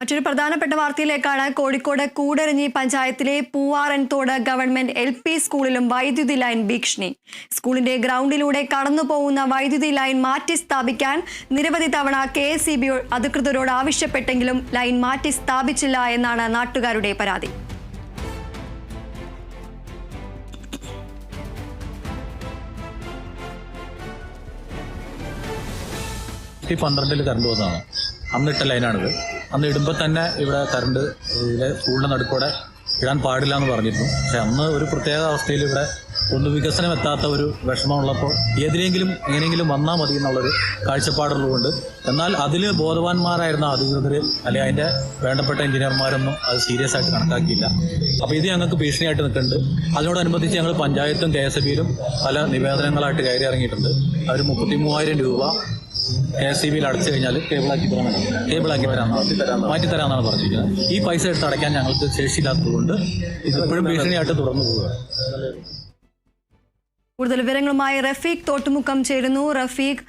മറ്റൊരു പ്രധാനപ്പെട്ട വാർത്തയിലേക്കാണ് കോഴിക്കോട് കൂടരഞ്ഞി പഞ്ചായത്തിലെ പൂവാറൻതോട് ഗവൺമെന്റ് എൽ പി സ്കൂളിലും വൈദ്യുതി ലൈൻ ഭീഷണി സ്കൂളിന്റെ ഗ്രൗണ്ടിലൂടെ കടന്നു പോകുന്ന വൈദ്യുതി ലൈൻ മാറ്റി സ്ഥാപിക്കാൻ നിരവധി തവണ കെ എസ് സി ബി അധികൃതരോട് ആവശ്യപ്പെട്ടെങ്കിലും ലൈൻ മാറ്റി സ്ഥാപിച്ചില്ല എന്നാണ് നാട്ടുകാരുടെ പരാതി. പന്ത്രണ്ടിൽ കറണ്ട് വന്നതാണ്. അന്നിട്ട ലൈനാണിത്. അന്ന് ഇടുമ്പോൾ തന്നെ ഇവിടെ കറണ്ട് ഇതിലെ സ്കൂളിന്റെ നടുക്കൂടെ ഇടാൻ പാടില്ല എന്ന് പറഞ്ഞിരുന്നു. പക്ഷെ അന്ന് ഒരു പ്രത്യേക അവസ്ഥയിൽ ഇവിടെ ഒന്ന് വികസനം എത്താത്ത ഒരു വിഷമമുള്ളപ്പോൾ ഏതിലെങ്കിലും എങ്ങനെയെങ്കിലും വന്നാൽ മതി എന്നുള്ളൊരു കാഴ്ചപ്പാടുള്ളതുകൊണ്ട് എന്നാൽ അതിൽ ബോധവാന്മാരായിരുന്ന അധികൃതർ അല്ലെങ്കിൽ അതിന്റെ വേണ്ടപ്പെട്ട എഞ്ചിനീയർമാരൊന്നും അത് സീരിയസ് ആയിട്ട് കണക്കാക്കിയില്ല. അപ്പോൾ ഇത് ഞങ്ങൾക്ക് ഭീഷണിയായിട്ട് നിൽക്കുന്നുണ്ട്. അതിനോടനുബന്ധിച്ച് ഞങ്ങൾ പഞ്ചായത്തും കെ എസ് ബിയിലും പല നിവേദനങ്ങളായിട്ട് കയറി ഇറങ്ങിയിട്ടുണ്ട് അവർ മുപ്പത്തി മൂവായിരം രൂപ എസ് സി ബിയിൽ അടച്ചു കഴിഞ്ഞാൽ കേബിളാക്കി കേബിളാക്കി തരാമെന്നാണ് മാറ്റി തരാമെന്നാണ് പറഞ്ഞിരിക്കുന്നത്. ഈ പൈസ എടുത്ത് അടയ്ക്കാൻ ഞങ്ങൾക്ക് ശേഷിയില്ലാത്തതുകൊണ്ട് ഇത് ഇപ്പോഴും ഭീഷണിയായിട്ട് തുടർന്നു പോവുക കൂടുതൽ വിവരങ്ങളുമായി റഫീഖ് തോട്ടുമുക്കം ചേരുന്നു. റഫീഖ്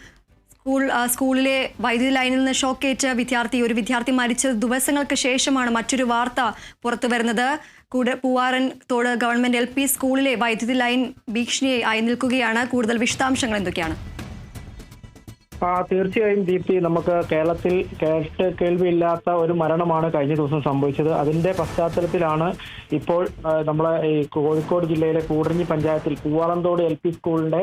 സ്കൂൾ സ്കൂളിലെ വൈദ്യുതി ലൈനിൽ നിന്ന് ഷോക്കേറ്റ് വിദ്യാർത്ഥി ഒരു വിദ്യാർത്ഥി മരിച്ചത് ദിവസങ്ങൾക്ക് ശേഷമാണ് മറ്റൊരു വാർത്ത പുറത്തു വരുന്നത്. കൂടെ പൂവാറൻ തോട് ഗവൺമെന്റ് എൽ സ്കൂളിലെ വൈദ്യുതി ലൈൻ ഭീഷണിയായി നിൽക്കുകയാണ്. കൂടുതൽ വിശദാംശങ്ങൾ എന്തൊക്കെയാണ്? ആ തീർച്ചയായും ദീപ്തി നമുക്ക് കേരളത്തിൽ കേട്ട് കേൾവിയില്ലാത്ത ഒരു മരണമാണ് കഴിഞ്ഞ ദിവസം സംഭവിച്ചത്. അതിന്റെ പശ്ചാത്തലത്തിലാണ് ഇപ്പോൾ നമ്മളെ ഈ കോഴിക്കോട് ജില്ലയിലെ കൂടരഞ്ഞി പഞ്ചായത്തിൽ പൂവാളന്തോട് എൽ പി സ്കൂളിന്റെ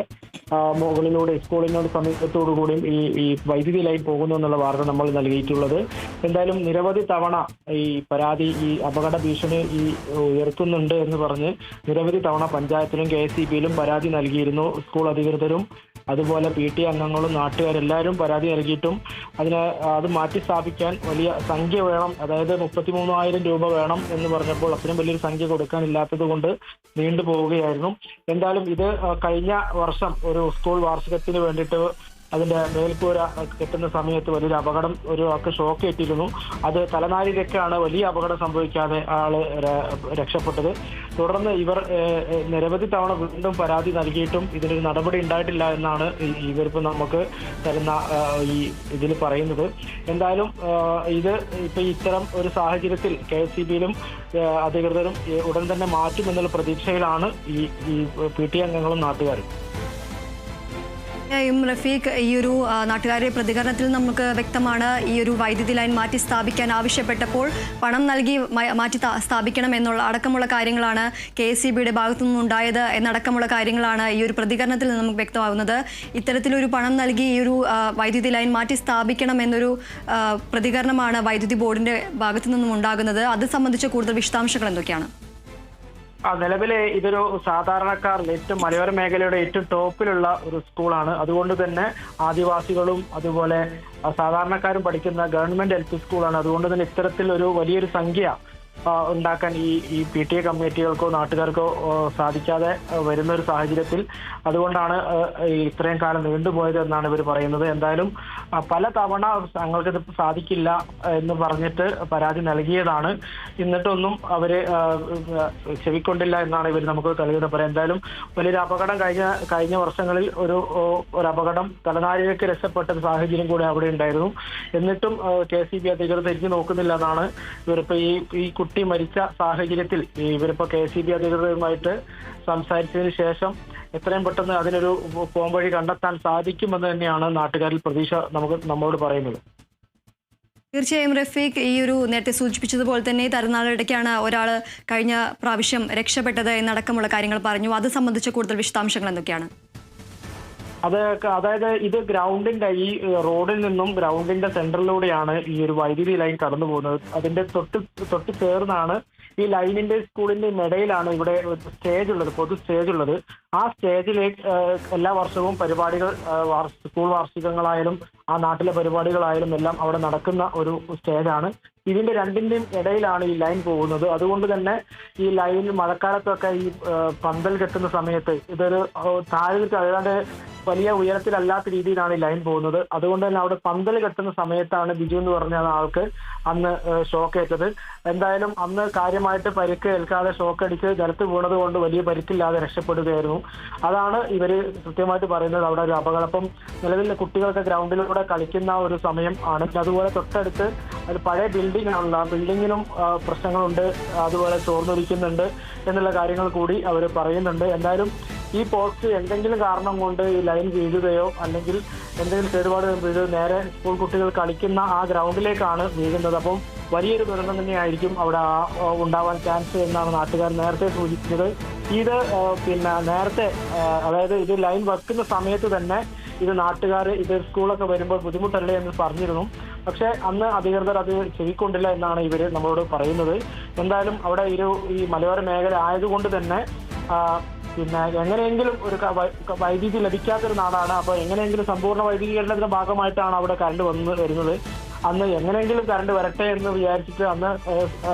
മുകളിലൂടെ സ്കൂളിനോട് സമീപത്തോടു കൂടിയും ഈ ഈ വൈദ്യുതി ലൈൻ പോകുന്നു എന്നുള്ള വാർത്ത നമ്മൾ നൽകിയിട്ടുള്ളത്. എന്തായാലും നിരവധി തവണ ഈ പരാതി ഈ അപകട ഭീഷണി ഈ ഉയർത്തുന്നുണ്ട് എന്ന് പറഞ്ഞ് നിരവധി തവണ പഞ്ചായത്തിലും കെ എസ് പരാതി നൽകിയിരുന്നു സ്കൂൾ അധികൃതരും. അതുപോലെ പി ടി അംഗങ്ങളും നാട്ടുകാരെല്ലാവരും പരാതി നൽകിയിട്ടും അതിന് അത് മാറ്റി സ്ഥാപിക്കാൻ വലിയ സംഖ്യ വേണം. അതായത് മുപ്പത്തി മൂവായിരം രൂപ വേണം എന്ന് പറഞ്ഞപ്പോൾ അത്രയും വലിയൊരു സംഖ്യ കൊടുക്കാനില്ലാത്തത് കൊണ്ട് നീണ്ടു പോവുകയായിരുന്നു എന്തായാലും ഇത് കഴിഞ്ഞ വർഷം ഒരു സ്കൂൾ വാർഷികത്തിന് വേണ്ടിയിട്ട് അതിന്റെ മേൽക്കൂര കെട്ടുന്ന സമയത്ത് വലിയൊരു അപകടം ഒരു ആൾക്ക് ഷോക്ക് ഏറ്റിരുന്നു അത് തലനാരിഴക്കാണ് വലിയ അപകടം സംഭവിക്കാതെ ആൾ രക്ഷപ്പെട്ടത്. തുടർന്ന് ഇവർ നിരവധി തവണ വീണ്ടും പരാതി നൽകിയിട്ടും ഇതിനൊരു നടപടി ഉണ്ടായിട്ടില്ല എന്നാണ് ഇവർക്ക് നമുക്ക് തരുന്ന ഈ ഇതിൽ പറയുന്നത്. എന്തായാലും ഇത് ഇപ്പൊ ഇത്തരം ഒരു സാഹചര്യത്തിൽ കെ എസ് സി ബിയിലും അധികൃതരും ഉടൻ തന്നെ മാറ്റുമെന്നുള്ള പ്രതീക്ഷയിലാണ് ഈ പി ടി അംഗങ്ങളും നാട്ടുകാരും. യും റഫീഖ് ഈ ഒരു നാട്ടുകാരുടെ പ്രതികരണത്തിൽ നമുക്ക് വ്യക്തമാണ് ഈ ഒരു വൈദ്യുതി ലൈൻ മാറ്റി സ്ഥാപിക്കാൻ ആവശ്യപ്പെട്ടപ്പോൾ പണം നൽകി മാറ്റി സ്ഥാപിക്കണം എന്നുള്ള അടക്കമുള്ള കാര്യങ്ങളാണ് കെ എസ് സി ബിയുടെ ഭാഗത്തു നിന്നുണ്ടായത് എന്നടക്കമുള്ള കാര്യങ്ങളാണ് ഈ ഒരു പ്രതികരണത്തിൽ നിന്ന് നമുക്ക് വ്യക്തമാകുന്നത്. ഇത്തരത്തിലൊരു പണം നൽകി ഈ ഒരു വൈദ്യുതി ലൈൻ മാറ്റി സ്ഥാപിക്കണം എന്നൊരു പ്രതികരണമാണ് വൈദ്യുതി ബോർഡിന്റെ ഭാഗത്തു നിന്നും ഉണ്ടാകുന്നത്. അത് സംബന്ധിച്ച കൂടുതൽ വിശദാംശങ്ങൾ എന്തൊക്കെയാണ്? ആ നിലവിലെ ഇതൊരു സാധാരണക്കാരിൽ ഏറ്റവും മലയോര മേഖലയുടെ ഏറ്റവും ടോപ്പിലുള്ള ഒരു സ്കൂളാണ്. അതുകൊണ്ട് തന്നെ ആദിവാസികളും അതുപോലെ സാധാരണക്കാരും പഠിക്കുന്ന ഗവൺമെന്റ് എൽ പി സ്കൂളാണ്. അതുകൊണ്ട് തന്നെ ഇത്തരത്തിൽ ഒരു വലിയൊരു സംഖ്യ ഉണ്ടാക്കാൻ ഈ ഈ പി ടി എ കമ്മിറ്റികൾക്കോ നാട്ടുകാർക്കോ സാധിക്കാതെ വരുന്ന ഒരു സാഹചര്യത്തിൽ അതുകൊണ്ടാണ് ഇത്രയും കാലം നീണ്ടുപോയത് എന്നാണ് ഇവർ പറയുന്നത്. എന്തായാലും പല തവണ ഞങ്ങൾക്കിത് സാധിക്കില്ല എന്ന് പറഞ്ഞിട്ട് പരാതി നൽകിയതാണ്. എന്നിട്ടൊന്നും അവർ ചെവിക്കൊണ്ടില്ല എന്നാണ് ഇവർ നമുക്ക് കളിയുടെ പറയാം എന്തായാലും വലിയൊരു അപകടം കഴിഞ്ഞ കഴിഞ്ഞ വർഷങ്ങളിൽ ഒരു ഒരു അപകടം തലനാരിഴക്ക് രക്ഷപ്പെട്ട ഒരു സാഹചര്യം കൂടി അവിടെ ഉണ്ടായിരുന്നു. എന്നിട്ടും കെ സി ബി അധികൃതർ തിരിഞ്ഞു നോക്കുന്നില്ല എന്നാണ് ഇവരിപ്പോ ഈ ഈ കുട്ടി മരിച്ച സാഹചര്യത്തിൽ ഇവരിപ്പോ കെ സി ബി അധികൃതരുമായിട്ട് സംസാരിച്ചതിന് ശേഷം എത്രയും പെട്ടെന്ന് അതിനൊരു പോംവഴി കണ്ടെത്താൻ സാധിക്കുമെന്ന് തന്നെയാണ് നാട്ടുകാരിൽ പ്രതീക്ഷ നമുക്ക് നമ്മോട് പറയുന്നത്. തീർച്ചയായും റഫീഖ് ഈ ഒരു നേരത്തെ സൂചിപ്പിച്ചതുപോലെ തന്നെ തരുന്നാളിടയ്ക്കാണ് ഒരാൾ കഴിഞ്ഞ പ്രാവശ്യം രക്ഷപ്പെട്ടത് എന്നടക്കമുള്ള കാര്യങ്ങൾ പറഞ്ഞു. അത് സംബന്ധിച്ച കൂടുതൽ വിശദാംശങ്ങൾ എന്തൊക്കെയാണ്? അത് അതായത് ഇത് ഗ്രൗണ്ടിന്റെ ഈ റോഡിൽ നിന്നും ഗ്രൗണ്ടിന്റെ സെന്ററിലൂടെയാണ് ഈ ഒരു വൈദ്യുതി ലൈൻ കടന്നു പോകുന്നത്. അതിന്റെ തൊട്ട് തൊട്ട് ചേർന്നാണ് ഈ ലൈനിന്റെ സ്കൂളിന്റെ ഇടയിലാണ് ഇവിടെ സ്റ്റേജ് ഉള്ളത് പൊതു സ്റ്റേജ് ഉള്ളത്. ആ സ്റ്റേജിലേക്ക് എല്ലാ വർഷവും പരിപാടികൾ സ്കൂൾ വാർഷികങ്ങളായാലും ആ നാട്ടിലെ പരിപാടികളായാലും എല്ലാം അവിടെ നടക്കുന്ന ഒരു സ്റ്റേജാണ്. ഇതിന്റെ രണ്ടിന്റെയും ഇടയിലാണ് ഈ ലൈൻ പോകുന്നത്. അതുകൊണ്ട് തന്നെ ഈ ലൈൻ മഴക്കാലത്തൊക്കെ ഈ പന്തൽ കെട്ടുന്ന സമയത്ത് ഇതൊരു താഴെ ഏതാണ്ട് വലിയ ഉയരത്തിലല്ലാത്ത രീതിയിലാണ് ഈ ലൈൻ പോകുന്നത്. അതുകൊണ്ട് തന്നെ അവിടെ പന്തൽ കെട്ടുന്ന സമയത്താണ് ബിജു എന്ന് പറഞ്ഞ ആൾക്ക് അന്ന് ഷോക്ക് ഏറ്റത്. എന്തായാലും അന്ന് കാര്യമായിട്ട് പരിക്ക് ഏൽക്കാതെ ഷോക്ക് അടിച്ച് ജലത്ത് വീണത് കൊണ്ട് വലിയ പരിക്കില്ലാതെ രക്ഷപ്പെടുകയായിരുന്നു. അതാണ് ഇവർ കൃത്യമായിട്ട് പറയുന്നത് അവിടെ ഒരു അപകടം. നിലവിൽ കുട്ടികൾക്ക് ഗ്രൗണ്ടിലൂടെ കളിക്കുന്ന ഒരു സമയം ആണ്. അതുപോലെ തൊട്ടടുത്ത് ഒരു പഴയ ബിൽഡിംഗ് ആണല്ലോ. ആ ബിൽഡിങ്ങിനും പ്രശ്നങ്ങളുണ്ട്. അതുപോലെ ചോർന്നൊലിക്കുന്നുണ്ട് എന്നുള്ള കാര്യങ്ങൾ കൂടി അവർ പറയുന്നുണ്ട്. എന്തായാലും ഈ പോസ്റ്റ് എന്തെങ്കിലും കാരണം കൊണ്ട് ഈ ലൈൻ വീഴുകയോ അല്ലെങ്കിൽ എന്തെങ്കിലും കേടുപാട് വീഴുകയോ നേരെ സ്കൂൾ കുട്ടികൾ കളിക്കുന്ന ആ ഗ്രൗണ്ടിലേക്കാണ് വീഴുന്നത്. അപ്പം വലിയൊരു ദുരന്തം തന്നെയായിരിക്കും അവിടെ ഉണ്ടാവാൻ ചാൻസ് എന്നാണ് നാട്ടുകാർ നേരത്തെ സൂചിപ്പിച്ചത്. ഇത് പിന്നെ നേരത്തെ അതായത് ഇത് ലൈൻ വെക്കുന്ന സമയത്ത് തന്നെ ഇത് നാട്ടുകാർ ഇത് സ്കൂളൊക്കെ വരുമ്പോൾ ബുദ്ധിമുട്ടല്ലേ എന്ന് പറഞ്ഞിരുന്നു. പക്ഷേ അന്ന് അധികൃതർ അത് ചെവിക്കൊണ്ടില്ല എന്നാണ് ഇവർ നമ്മളോട് പറയുന്നത്. എന്തായാലും അവിടെ ഒരു ഈ മലയോര മേഖല ആയതുകൊണ്ട് തന്നെ പിന്നെ എങ്ങനെയെങ്കിലും ഒരു വൈദ്യുതി ലഭിക്കാത്തൊരു നാടാണ്. അപ്പോൾ എങ്ങനെയെങ്കിലും സമ്പൂർണ വൈദ്യുതീകരണത്തിന്റെ ഭാഗമായിട്ടാണ് അവിടെ കറണ്ട് വന്ന് വരുന്നത്. അന്ന് എങ്ങനെയെങ്കിലും കറണ്ട് വരട്ടെ എന്ന് വിചാരിച്ചിട്ട് അന്ന്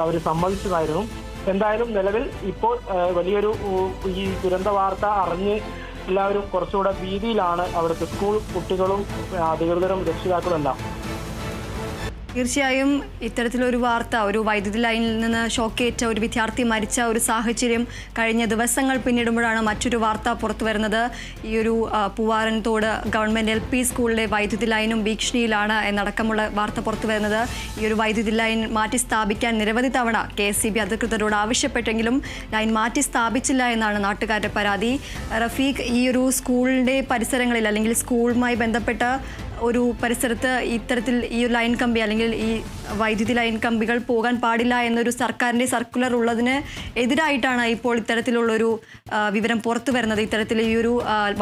അവർ സമ്മതിച്ചതായിരുന്നു. എന്തായാലും നിലവിൽ ഇപ്പോൾ വലിയൊരു ഈ ദുരന്ത വാർത്ത അറിഞ്ഞ് എല്ലാവരും കുറച്ചുകൂടെ ഭീതിയിലാണ്. അവിടുത്തെ സ്കൂൾ കുട്ടികളും അധികൃതരും രക്ഷിതാക്കളും എല്ലാം. തീർച്ചയായും ഇത്തരത്തിലൊരു വാർത്ത ഒരു വൈദ്യുതി ലൈനിൽ നിന്ന് ഷോക്കേറ്റ ഒരു വിദ്യാർത്ഥി മരിച്ച ഒരു സാഹചര്യം കഴിഞ്ഞ ദിവസങ്ങൾ പിന്നിടുമ്പോഴാണ് മറ്റൊരു വാർത്ത പുറത്തു വരുന്നത്. ഈ ഒരു പൂവാറൻതോട് ഗവൺമെന്റ് എൽ പി സ്കൂളിലെ വൈദ്യുതി ലൈനും ഭീഷണിയിലാണ് എന്നടക്കമുള്ള വാർത്ത പുറത്തു വരുന്നത്. ഈ ഒരു വൈദ്യുതി ലൈൻ മാറ്റി സ്ഥാപിക്കാൻ നിരവധി തവണ കെ എസ് സി ബി അധികൃതരോട് ആവശ്യപ്പെട്ടെങ്കിലും ലൈൻ മാറ്റി സ്ഥാപിച്ചില്ല എന്നാണ് നാട്ടുകാരുടെ പരാതി. റഫീഖ് ഈ ഒരു സ്കൂളിന്റെ പരിസരങ്ങളിൽ അല്ലെങ്കിൽ സ്കൂളുമായി ബന്ധപ്പെട്ട ഒരു പരിസരത്ത് ഇത്തരത്തിൽ ഈ ലൈൻ കമ്പി അല്ലെങ്കിൽ ഈ വൈദ്യുതി ലൈൻ കമ്പികൾ പോകാൻ പാടില്ല എന്നൊരു സർക്കാരിന്റെ സർക്കുലർ ഉള്ളതിന് എതിരായിട്ടാണ് ഇപ്പോൾ ഇത്തരത്തിലുള്ളൊരു വിവരം പുറത്തു വരുന്നത്. ഇത്തരത്തിൽ ഈ ഒരു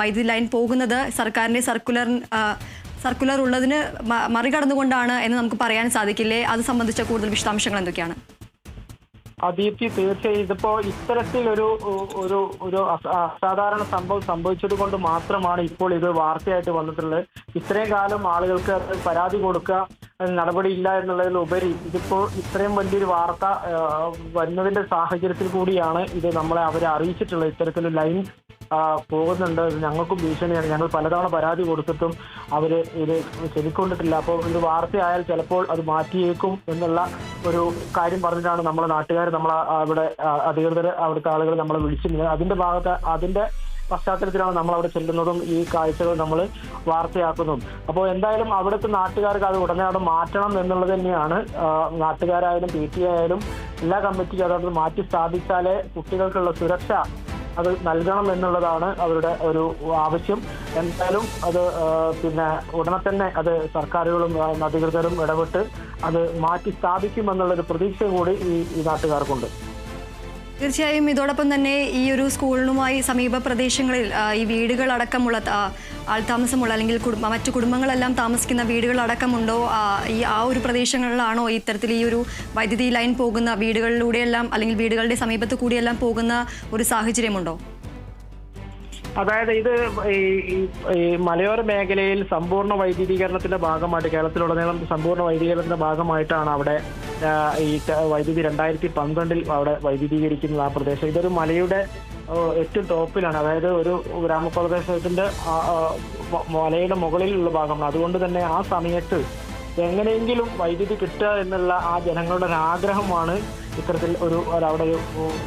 വൈദ്യുതി ലൈൻ പോകുന്നത് സർക്കാരിന്റെ സർക്കുലർ സർക്കുലർ ഉള്ളതിന് മറികടന്നുകൊണ്ടാണ് എന്ന് നമുക്ക് പറയാൻ സാധിക്കില്ലേ? അത് സംബന്ധിച്ച കൂടുതൽ വിശദാംശങ്ങൾ എന്തൊക്കെയാണ്? അദീപ്തി തീർച്ചയായും ഇതിപ്പോ ഇത്തരത്തിലൊരു ഒരു ഒരു ഒരു അസാധാരണ സംഭവം സംഭവിച്ചത് കൊണ്ട് മാത്രമാണ് ഇപ്പോൾ ഇത് വാർത്തയായിട്ട് വന്നിട്ടുള്ളത്. ഇത്രയും കാലം ആളുകൾക്ക് പരാതി കൊടുക്കുക നടപടിയില്ല എന്നുള്ളതിൽ ഉപരി ഇതിപ്പോൾ ഇത്രയും വലിയൊരു വാർത്ത വരുന്നതിന്റെ സാഹചര്യത്തിൽ കൂടിയാണ് ഇത് നമ്മളെ അവരെ അറിയിച്ചിട്ടുള്ളത്. ഇത്തരത്തിലൊരു ലൈൻ പോകുന്നുണ്ട്. ഞങ്ങൾക്കും ഭീഷണിയാണ്. ഞങ്ങൾ പലതവണ പരാതി കൊടുത്തിട്ടും അവർ ഇത് ചെവിക്കൊണ്ടിട്ടില്ല അപ്പോൾ ഇത് വാർത്തയായാൽ ചിലപ്പോൾ അത് മാറ്റിയേക്കും എന്നുള്ള ഒരു കാര്യം പറഞ്ഞിട്ടാണ് നമ്മളെ നാട്ടുകാർ നമ്മളെ അവിടെ അധികൃതർ അവിടുത്തെ ആളുകൾ നമ്മളെ വിളിച്ചിരുന്നത്. അതിന്റെ ഭാഗത്ത് അതിന്റെ പശ്ചാത്തലത്തിലാണ് നമ്മൾ അവിടെ ചെല്ലുന്നതും ഈ കാഴ്ചകൾ നമ്മൾ വാർത്തയാക്കുന്നതും. അപ്പോൾ എന്തായാലും അവിടുത്തെ നാട്ടുകാർക്ക് അത് ഉടനെ അവിടെ മാറ്റണം എന്നുള്ളത് തന്നെയാണ് നാട്ടുകാരായാലും പി ടി ആയാലും എല്ലാ കമ്മിറ്റിക്കും അതത് മാറ്റി സ്ഥാപിച്ചാലേ കുട്ടികൾക്കുള്ള സുരക്ഷ അത് നൽകണം എന്നുള്ളതാണ് അവരുടെ ഒരു ആവശ്യം. എന്തായാലും അത് പിന്നെ ഉടനെ തന്നെ അത് സർക്കാരുകളും അധികൃതരും ഇടപെട്ട് അത് മാറ്റി സ്ഥാപിക്കുമെന്നുള്ളൊരു പ്രതീക്ഷ കൂടി ഈ നാട്ടുകാർക്കുണ്ട്. തീർച്ചയായും ഇതോടൊപ്പം തന്നെ ഈ ഒരു സ്കൂളിനുമായി സമീപ പ്രദേശങ്ങളിൽ ഈ വീടുകൾ അടക്കമുള്ള ആൾതാമസമുള്ള അല്ലെങ്കിൽ കുടുംബ മറ്റു കുടുംബങ്ങളെല്ലാം താമസിക്കുന്ന ആ, ഈ ആ ഒരു പ്രദേശങ്ങളിലാണോ ഇത്തരത്തിൽ ഈ ഒരു വൈദ്യുതി ലൈൻ പോകുന്ന വീടുകളിലൂടെയെല്ലാം അല്ലെങ്കിൽ വീടുകളുടെ സമീപത്ത് കൂടിയെല്ലാം പോകുന്ന ഒരു സാഹചര്യമുണ്ടോ? അതായത് ഇത് ഈ മലയോര മേഖലയിൽ സമ്പൂർണ വൈദ്യുതീകരണത്തിന്റെ ഭാഗമായിട്ട് കേരളത്തിലുടനീളം സമ്പൂർണ വൈദ്യുതീകരണത്തിന്റെ ഭാഗമായിട്ടാണ് അവിടെ ഈ വൈദ്യുതി രണ്ടായിരത്തി പന്ത്രണ്ടിൽ അവിടെ വൈദ്യുതീകരിക്കുന്നത് ആ പ്രദേശം. ഇതൊരു മലയുടെ ഏറ്റവും ടോപ്പിലാണ്. അതായത് ഒരു ഗ്രാമപ്രദേശത്തിന്റെ മലയുടെ മുകളിലുള്ള ഭാഗമാണ്. അതുകൊണ്ട് തന്നെ ആ സമയത്ത് എങ്ങനെയെങ്കിലും വൈദ്യുതി കിട്ടുക എന്നുള്ള ആ ജനങ്ങളുടെ ഒരു ആഗ്രഹമാണ് ഇത്തരത്തിൽ ഒരു അവിടെ ഒരു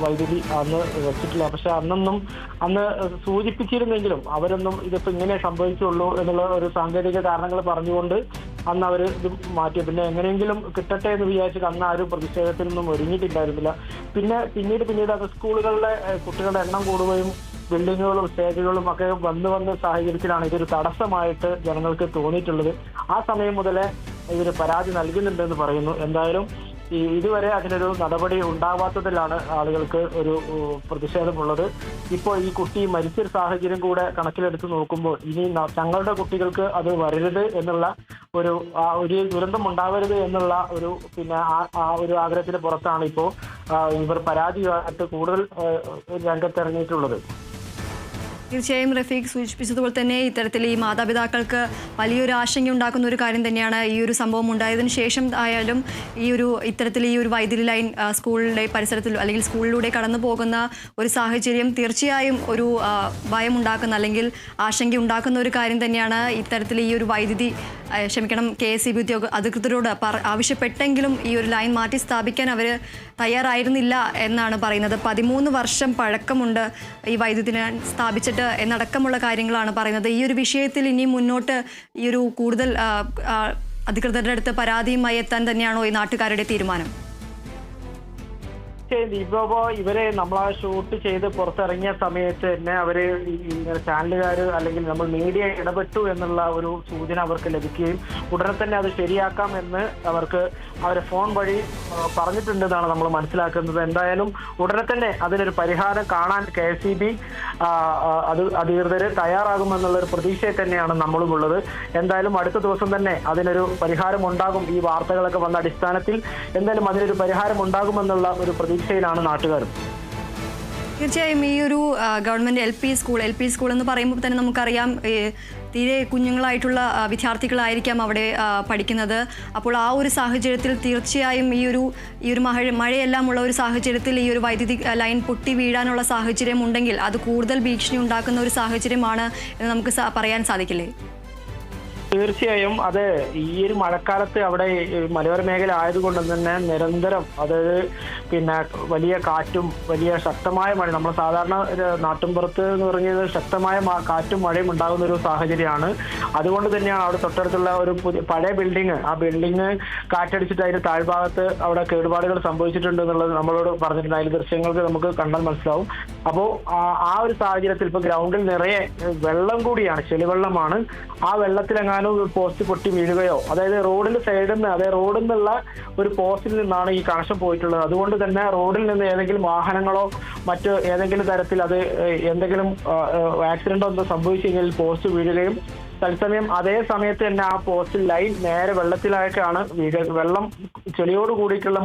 വൈദ്യുതി അന്ന് വെച്ചിട്ടില്ല. പക്ഷെ അന്നൊന്നും അന്ന് സൂചിപ്പിച്ചിരുന്നെങ്കിലും അവരൊന്നും ഇതിപ്പോ ഇങ്ങനെ സംഭവിച്ചുള്ളൂ എന്നുള്ള ഒരു സാങ്കേതിക കാരണങ്ങൾ പറഞ്ഞുകൊണ്ട് അന്ന് അവർ ഇത് മാറ്റി. പിന്നെ എങ്ങനെയെങ്കിലും കിട്ടട്ടെ എന്ന് വിചാരിച്ചിട്ട് അന്ന് ആരും പ്രതിഷേധത്തിനൊന്നും ഒരുങ്ങിയിട്ടില്ലായിരുന്നില്ല. പിന്നെ പിന്നീട് പിന്നീട് അത് സ്കൂളുകളിലെ കുട്ടികളുടെ എണ്ണം കൂടുകയും ബിൽഡിങ്ങുകളും സ്റ്റേജുകളും ഒക്കെ വന്നു വന്ന സാഹചര്യത്തിലാണ് ഇതൊരു തടസ്സമായിട്ട് ജനങ്ങൾക്ക് തോന്നിയിട്ടുള്ളത്. ആ സമയം മുതലേ ഇവർ പരാതി നൽകുന്നുണ്ടെന്ന് പറയുന്നു. എന്തായാലും ഈ ഇതുവരെ അതിനൊരു നടപടി ഉണ്ടാവാത്തതിലാണ് ആളുകൾക്ക് ഒരു പ്രതിഷേധമുള്ളത്. ഇപ്പോൾ ഈ കുട്ടി മരിച്ചൊരു സാഹചര്യം കൂടെ കണക്കിലെടുത്ത് നോക്കുമ്പോൾ ഇനി തങ്ങളുടെ കുട്ടികൾക്ക് അത് വരരുത് എന്നുള്ള ഒരു ഒരു ദുരന്തം ഉണ്ടാവരുത് എന്നുള്ള ഒരു പിന്നെ ആ- ഒരു ആഗ്രഹത്തിന് പുറത്താണ് ഇപ്പോൾ ഇവർ പരാതിയായിട്ട് കൂടുതൽ രംഗത്തിറങ്ങിയിട്ടുള്ളത്. തീർച്ചയായും റഫീഖ് സൂചിപ്പിച്ചതുപോലെ തന്നെ ഇത്തരത്തിൽ ഈ മാതാപിതാക്കൾക്ക് വലിയൊരു ആശങ്ക ഉണ്ടാക്കുന്ന ഒരു കാര്യം തന്നെയാണ് ഈ ഒരു സംഭവം ഉണ്ടായതിനു ശേഷം ആയാലും ഈ ഒരു ഇത്തരത്തിൽ ഈ ഒരു വൈദ്യുതി ലൈൻ സ്കൂളിലെ പരിസരത്തിൽ അല്ലെങ്കിൽ സ്കൂളിലൂടെ കടന്നു പോകുന്ന ഒരു സാഹചര്യം തീർച്ചയായും ഒരു ഭയം ഭയമുണ്ടാക്കുന്ന അല്ലെങ്കിൽ ആശങ്ക ഉണ്ടാക്കുന്ന ഒരു കാര്യം തന്നെയാണ് ഇത്തരത്തിൽ ഈ ഒരു വൈദ്യുതി ക്ഷമിക്കണം കെ എസ് സി ബി ഉദ്യോഗ അധികൃതരോട് ആവശ്യപ്പെട്ടെങ്കിലും ഈ ഒരു ലൈൻ മാറ്റി സ്ഥാപിക്കാൻ അവർ തയ്യാറായിരുന്നില്ല എന്നാണ് പറയുന്നത്. പതിമൂന്ന് വർഷം പഴക്കമുണ്ട് ഈ വൈദ്യുതി സ്ഥാപിച്ചിട്ട് എന്നടക്കമുള്ള കാര്യങ്ങളാണ് പറയുന്നത്. ഈ ഒരു വിഷയത്തിൽ ഇനി മുന്നോട്ട് ഈ ഒരു കൂടുതൽ അധികൃതരുടെ അടുത്ത് പരാതിയുമായി എത്താൻ തന്നെയാണോ ഈ നാട്ടുകാരുടെ തീരുമാനം? ഇപ്പോ ഇവരെ നമ്മൾ ആ ഷൂട്ട് ചെയ്ത് പുറത്തിറങ്ങിയ സമയത്ത് തന്നെ അവർ ചാനലുകാർ അല്ലെങ്കിൽ നമ്മൾ മീഡിയ ഇടപെട്ടു എന്നുള്ള ഒരു സൂചന അവർക്ക് ലഭിക്കുകയും ഉടനെ തന്നെ അത് ശരിയാക്കാം എന്ന് അവർക്ക് അവരെ ഫോൺ വഴി പറഞ്ഞിട്ടുണ്ടെന്നാണ് നമ്മൾ മനസ്സിലാക്കുന്നത്. എന്തായാലും ഉടനെ തന്നെ അതിനൊരു പരിഹാരം കാണാൻ കെ എസ് സി ബി അത് അധികൃതർ തയ്യാറാകുമെന്നുള്ള ഒരു പ്രതീക്ഷയെ തന്നെയാണ് നമ്മളും ഉള്ളത് എന്തായാലും അടുത്ത ദിവസം തന്നെ അതിനൊരു പരിഹാരം ഉണ്ടാകും. ഈ വാർത്തകളൊക്കെ വന്ന അടിസ്ഥാനത്തിൽ എന്തായാലും അതിനൊരു പരിഹാരം ഉണ്ടാകുമെന്നുള്ള ഒരു പ്രതീക്ഷയിലാണ് നാട്ടുകാരും. തീർച്ചയായും ഈ ഒരു government L P school L P school എന്ന് പറയുമ്പോൾ തന്നെ നമുക്കറിയാം തീരെ കുഞ്ഞുങ്ങളായിട്ടുള്ള വിദ്യാർത്ഥികളായിരിക്കാം അവിടെ പഠിക്കുന്നത്. അപ്പോൾ ആ ഒരു സാഹചര്യത്തിൽ തീർച്ചയായും ഈ ഒരു ഈ ഒരു മഴ മഴയെല്ലാം ഉള്ള ഒരു സാഹചര്യത്തിൽ ഈ ഒരു വൈദ്യുതി ലൈൻ പൊട്ടി വീഴാനുള്ള സാഹചര്യം ഉണ്ടെങ്കിൽ അത് കൂടുതൽ ഭീഷണി ഉണ്ടാക്കുന്ന ഒരു സാഹചര്യമാണ് എന്ന് നമുക്ക് പറയാൻ സാധിക്കില്ലേ? തീർച്ചയായും അത് ഈ ഒരു മഴക്കാലത്ത് അവിടെ മലയോര മേഖല ആയതുകൊണ്ട് തന്നെ നിരന്തരം അതായത് പിന്നെ വലിയ കാറ്റും വലിയ ശക്തമായ മഴ നമ്മൾ സാധാരണ നാട്ടിൻപുറത്ത് എന്ന് പറഞ്ഞത് ശക്തമായ കാറ്റും മഴയും ഉണ്ടാകുന്ന ഒരു സാഹചര്യമാണ്. അതുകൊണ്ട് തന്നെയാണ് അവിടെ തൊട്ടടുത്തുള്ള ഒരു പഴയ ബിൽഡിംഗ് ആ ബിൽഡിംഗ് കാറ്റടിച്ചിട്ട് അതിന്റെ താഴ്ഭാഗത്ത് അവിടെ കേടുപാടുകൾ സംഭവിച്ചിട്ടുണ്ട് എന്നുള്ളത് നമ്മളോട് പറഞ്ഞിട്ടുണ്ട്. അതിൽ ദൃശ്യങ്ങൾക്ക് നമുക്ക് കണ്ടാൽ മനസ്സിലാവും. അപ്പോൾ ആ ഒരു സാഹചര്യത്തിൽ ഇപ്പൊ ഗ്രൗണ്ടിൽ നിറയെ വെള്ളം കൂടിയാണ് ചെളിവെള്ളമാണ്. ആ വെള്ളത്തിലെങ്ങാനും പോസ്റ്റ് പൊട്ടി വീഴുകയോ അതായത് റോഡിൽ സൈഡിൽ നിന്ന് അതായത് റോഡിൽ നിന്നുള്ള ഒരു പോസ്റ്റിൽ നിന്നാണ് ഈ കണക്ഷൻ പോയിട്ടുള്ളത്. അതുകൊണ്ട് തന്നെ റോഡിൽ നിന്ന് ഏതെങ്കിലും വാഹനങ്ങളോ മറ്റ് ഏതെങ്കിലും തരത്തിൽ അത് എന്തെങ്കിലും ആക്സിഡന്റോ എന്തോ സംഭവിച്ചു കഴിഞ്ഞാൽ പോസ്റ്റ് വീഴുകയും തത്സമയം അതേ സമയത്ത് തന്നെ ആ പോസ്റ്റ് ലൈൻ നേരെ വെള്ളത്തിലേക്കാണ് വെള്ളം ചെളിയോട് കൂടിയിട്ടുള്ള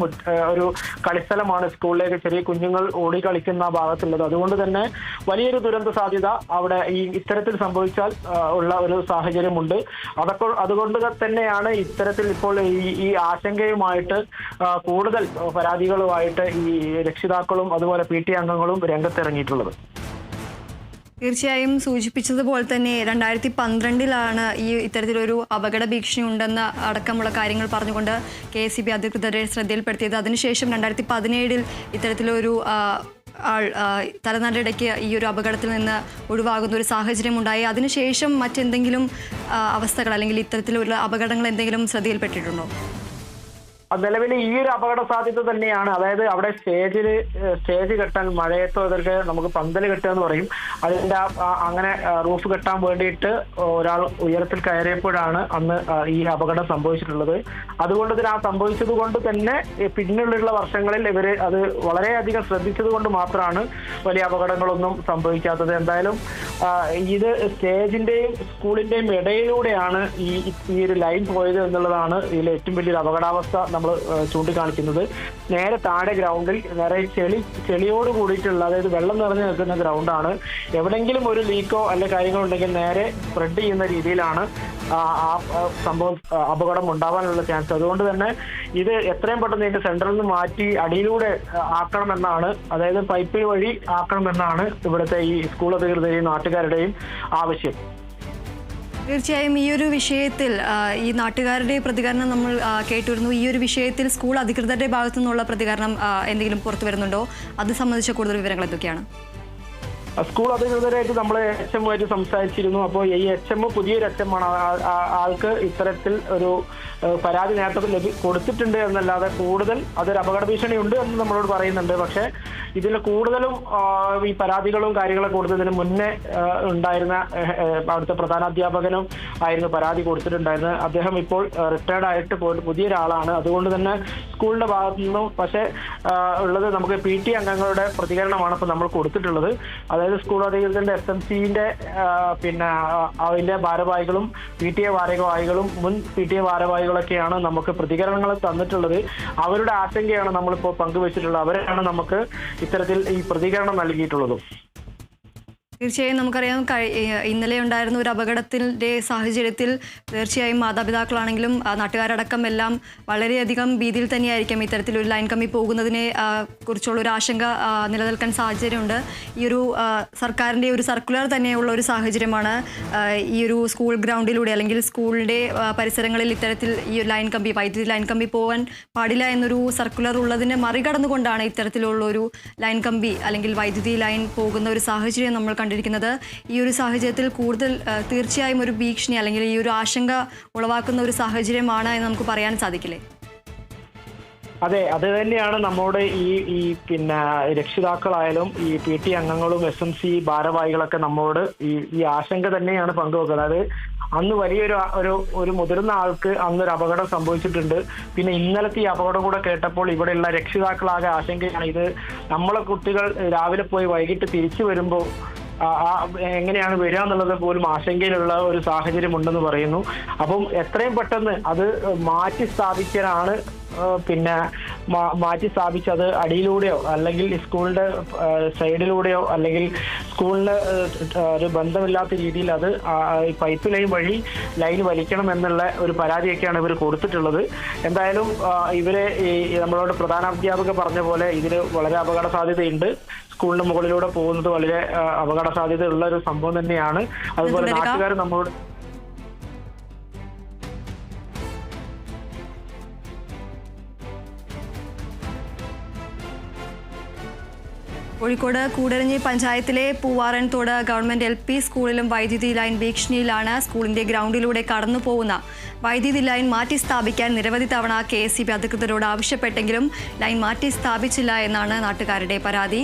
ഒരു കളിസ്ഥലമാണ് സ്കൂളിലേക്ക് ചെറിയ കുഞ്ഞുങ്ങൾ ഓടി കളിക്കുന്ന ഭാഗത്തുള്ളത്. അതുകൊണ്ട് തന്നെ വലിയൊരു ദുരന്ത സാധ്യത അവിടെ ഈ ഇത്തരത്തിൽ സംഭവിച്ചാൽ ഉള്ള ഒരു സാഹചര്യമുണ്ട്. അതൊക്കെ അതുകൊണ്ട് തന്നെയാണ് ഇത്തരത്തിൽ ഇപ്പോൾ ഈ ഈ ആശങ്കയുമായിട്ട് കൂടുതൽ പരാതികളുമായിട്ട് ഈ രക്ഷിതാക്കളും അതുപോലെ പി ടി അംഗങ്ങളും രംഗത്തിറങ്ങിയിട്ടുള്ളത്. തീർച്ചയായും സൂചിപ്പിച്ചതുപോലെ തന്നെ രണ്ടായിരത്തി പന്ത്രണ്ടിലാണ് ഈ ഇത്തരത്തിലൊരു അപകട ഭീഷണി ഉണ്ടെന്ന അടക്കമുള്ള കാര്യങ്ങൾ പറഞ്ഞുകൊണ്ട് കെ എസ് സി ബി അധികൃതരെ ശ്രദ്ധയിൽപ്പെടുത്തിയത്. അതിനുശേഷം രണ്ടായിരത്തി പതിനേഴിൽ ഇത്തരത്തിലൊരു ആൾ തലനാടിടയ്ക്ക് ഈ ഒരു അപകടത്തിൽ നിന്ന് ഒഴിവാകുന്ന ഒരു സാഹചര്യം ഉണ്ടായി അതിനുശേഷം മറ്റെന്തെങ്കിലും അവസ്ഥകൾ അല്ലെങ്കിൽ ഇത്തരത്തിലുള്ള അപകടങ്ങൾ എന്തെങ്കിലും ശ്രദ്ധയിൽപ്പെട്ടിട്ടുണ്ടോ? നിലവിൽ ഈ ഒരു അപകട സാധ്യത തന്നെയാണ്. അതായത് അവിടെ സ്റ്റേജിൽ സ്റ്റേജ് കെട്ടാൻ മഴയത്തോ ഇതൊക്കെ നമുക്ക് പന്തൽ കെട്ടുക എന്ന് പറയും. അതിന്റെ അങ്ങനെ റൂഫ് കെട്ടാൻ വേണ്ടിയിട്ട് ഒരാൾ ഉയരത്തിൽ കയറിയപ്പോഴാണ് അന്ന് ഈ അപകടം സംഭവിച്ചിട്ടുള്ളത്. അതുകൊണ്ട് തന്നെ ആ സംഭവിച്ചത് കൊണ്ട് തന്നെ പിന്നീടുള്ള വർഷങ്ങളിൽ ഇവർ അത് വളരെയധികം ശ്രദ്ധിച്ചത് കൊണ്ട് മാത്രമാണ് വലിയ അപകടങ്ങളൊന്നും സംഭവിക്കാത്തത്. എന്തായാലും ഇത് സ്റ്റേജിന്റെയും സ്കൂളിന്റെയും ഇടയിലൂടെയാണ് ഈ ഈ ഒരു ലൈൻ പോയത് എന്നുള്ളതാണ് ഇതിലെ ഏറ്റവും വലിയൊരു അപകടാവസ്ഥ നമ്മൾ ചൂണ്ടിക്കാണിക്കുന്നത്. നേരെ താഴെ ഗ്രൗണ്ടിൽ നേരെ ചെളി ചെളിയോട് കൂടിയിട്ടുള്ള അതായത് വെള്ളം നിറഞ്ഞു നിൽക്കുന്ന ഗ്രൗണ്ടാണ്. എവിടെങ്കിലും ഒരു ലീക്കോ അല്ലെ കാര്യങ്ങളോ ഉണ്ടെങ്കിൽ നേരെ സ്പ്രെഡ് ചെയ്യുന്ന രീതിയിലാണ് ആ സംഭവം അപകടം ഉണ്ടാവാനുള്ള ചാൻസ് അതുകൊണ്ട് തന്നെ ഇത് എത്രയും പെട്ടെന്ന് ഇതിന്റെ സെന്ററിൽ നിന്ന് മാറ്റി അടിയിലൂടെ ആക്കണമെന്നാണ് അതായത് പൈപ്പ് വഴി ആക്കണമെന്നാണ് ഇവിടുത്തെ ഈ സ്കൂൾ അധികൃതരെയും നാട്ടുകാരുടെയും ആവശ്യം. തീർച്ചയായും ഈ ഒരു വിഷയത്തിൽ ഈ നാട്ടുകാരുടെ പ്രതികരണം നമ്മൾ കേട്ടുവരുന്നു ഈ ഒരു വിഷയത്തിൽ സ്കൂൾ അധികൃതരുടെ ഭാഗത്തു നിന്നുള്ള പ്രതികരണം എന്തെങ്കിലും പുറത്തു വരുന്നുണ്ടോ? അത് സംബന്ധിച്ച കൂടുതൽ വിവരങ്ങൾ എന്തൊക്കെയാണ്? സ്കൂൾ അധികൃതരായിട്ട് നമ്മൾ എച്ച് ആയിട്ട് സംസാരിച്ചിരുന്നു. അപ്പോൾ ഈ എച്ച് എം പുതിയൊരു എച്ച് എം ആണ്. ആൾക്ക് ഇത്തരത്തിൽ ഒരു പരാതി നേരത്തെ ലഭി കൊടുത്തിട്ടുണ്ട് എന്നല്ലാതെ കൂടുതൽ അതൊരു അപകട ഭീഷണി ഉണ്ട് എന്ന് നമ്മളോട് പറയുന്നുണ്ട്. പക്ഷേ ഇതിൽ കൂടുതലും ഈ പരാതികളും കാര്യങ്ങളൊക്കെ കൊടുത്തതിന് മുന്നേ ഉണ്ടായിരുന്ന അവിടുത്തെ പ്രധാന അവിടുത്തെ പ്രധാനാധ്യാപകനും ആയിരുന്നു പരാതി കൊടുത്തിട്ടുണ്ടായിരുന്നത്. അദ്ദേഹം ഇപ്പോൾ റിട്ടയർഡ് ആയിട്ട് പോയിട്ട് പുതിയൊരാളാണ്. അതുകൊണ്ട് തന്നെ സ്കൂളിന്റെ ഭാഗത്തു നിന്നും പക്ഷേ ഉള്ളത് നമുക്ക് പി ടി അംഗങ്ങളുടെ പ്രതികരണമാണ് ഇപ്പോൾ നമ്മൾ കൊടുത്തിട്ടുള്ളത്. അതായത് സ്കൂൾ അധികൃതരുടെ എസ് എം സിന്റെ പിന്നെ അതിന്റെ ഭാരവാഹികളും പി ടി എ ഭാരവാഹികളും മുൻ പി ടി എ ഭാരവാഹികളൊക്കെയാണ് നമുക്ക് പ്രതികരണങ്ങൾ തന്നിട്ടുള്ളത്. അവരുടെ ആശങ്കയാണ് നമ്മളിപ്പോൾ പങ്കുവച്ചിട്ടുള്ളത്. അവരാണ് നമുക്ക് ഇത്തരത്തിൽ ഈ പ്രതികരണം നൽകിയിട്ടുള്ളതും. തീർച്ചയായും നമുക്കറിയാം ഇന്നലെ ഉണ്ടായിരുന്ന ഒരു അപകടത്തിന്റെ സാഹചര്യത്തിൽ തീർച്ചയായും മാതാപിതാക്കളാണെങ്കിലും നാട്ടുകാരടക്കം എല്ലാം വളരെയധികം ഭീതിയിൽ തന്നെയായിരിക്കും ഇത്തരത്തിലൊരു ലൈൻ കമ്മി പോകുന്നതിനെ കുറിച്ചുള്ള ഒരു ആശങ്ക നിലനിൽക്കാൻ സാഹചര്യമുണ്ട്. ഈ ഒരു സർക്കാരിന്റെ ഒരു സർക്കുലർ തന്നെയുള്ള ഒരു സാഹചര്യമാണ് ഈ ഒരു സ്കൂൾ ഗ്രൗണ്ടിലൂടെ അല്ലെങ്കിൽ സ്കൂളിന്റെ പരിസരങ്ങളിൽ ഇത്തരത്തിൽ ഈ ഒരു ലൈൻ കമ്പി വൈദ്യുതി ലൈൻ കമ്പി പോകാൻ പാടില്ല എന്നൊരു സർക്കുലർ ഉള്ളതിനെ മറികടന്നുകൊണ്ടാണ് ഇത്തരത്തിലുള്ള ഒരു ലൈൻ കമ്പി അല്ലെങ്കിൽ വൈദ്യുതി ലൈൻ പോകുന്ന ഒരു സാഹചര്യം നമ്മൾ കണ്ടിരിക്കുന്നത് ഈ ഒരു സാഹചര്യത്തിൽ കൂടുതൽ തീർച്ചയായും ഒരു ഭീഷണി അല്ലെങ്കിൽ ഈ ഒരു ആശങ്ക ഉളവാക്കുന്ന ഒരു സാഹചര്യമാണ് എന്ന് നമുക്ക് പറയാൻ സാധിക്കില്ലേ? അതെ അത് തന്നെയാണ് നമ്മുടെ ഈ ഈ പിന്നെ രക്ഷിതാക്കളായാലും ഈ പി ടി അംഗങ്ങളും എസ് എം സി ഭാരവാഹികളൊക്കെ നമ്മോട് ഈ ഈ ആശങ്ക തന്നെയാണ് പങ്കുവെക്കുന്നത്. അത് അന്ന് വലിയൊരു ഒരു ഒരു മുതിർന്ന ആൾക്ക് അന്നൊരു അപകടം സംഭവിച്ചിട്ടുണ്ട്. പിന്നെ ഇന്നലത്തെ ഈ അപകടം കൂടെ കേട്ടപ്പോൾ ഇവിടെയുള്ള രക്ഷിതാക്കളാകെ ആശങ്കയാണ്. ഇത് നമ്മളെ കുട്ടികൾ രാവിലെ പോയി വൈകിട്ട് തിരിച്ചു വരുമ്പോൾ എങ്ങനെയാണ് വരിക എന്നുള്ളത് പോലും ആശങ്കയിലുള്ള ഒരു സാഹചര്യം ഉണ്ടെന്ന് പറയുന്നു. അപ്പം എത്രയും പെട്ടെന്ന് അത് മാറ്റി സ്ഥാപിക്കാനാണ് പിന്നെ മാറ്റി സ്ഥാപിച്ചത് അടിയിലൂടെയോ അല്ലെങ്കിൽ സ്കൂളിന്റെ സൈഡിലൂടെയോ അല്ലെങ്കിൽ സ്കൂളിന് ഒരു ബന്ധമില്ലാത്ത രീതിയിൽ അത് പൈപ്പ് ലൈൻ വഴി ലൈൻ വലിക്കണം എന്നുള്ള ഒരു പരാതിയൊക്കെയാണ് ഇവർ കൊടുത്തിട്ടുള്ളത്. എന്തായാലും ഇവരെ ഈ പ്രധാന നമ്മളോട് പ്രധാനാധ്യാപക പറഞ്ഞ പോലെ ഇതിന് വളരെ അപകട സാധ്യതയുണ്ട് സ്കൂളിന് മുകളിലൂടെ പോകുന്നത് വളരെ അപകട സാധ്യതയുള്ള ഒരു സംഭവം തന്നെയാണ്. അതുപോലെ. നാട്ടുകാർ നമ്മളോട് കോഴിക്കോട് കൂടരഞ്ഞി പഞ്ചായത്തിലെ പൂവാറൻതോട് ഗവൺമെന്റ് എൽ പി സ്കൂളിലും വൈദ്യുതി ലൈൻ ഭീഷണിയിലാണ് സ്കൂളിന്റെ ഗ്രൗണ്ടിലൂടെ കടന്നു പോകുന്ന. വൈദ്യുതി ലൈൻ മാറ്റി സ്ഥാപിക്കാൻ നിരവധി തവണ കെ എസ് അധികൃതരോട് ആവശ്യപ്പെട്ടെങ്കിലും ലൈൻ മാറ്റി സ്ഥാപിച്ചില്ല എന്നാണ് നാട്ടുകാരുടെ പരാതി.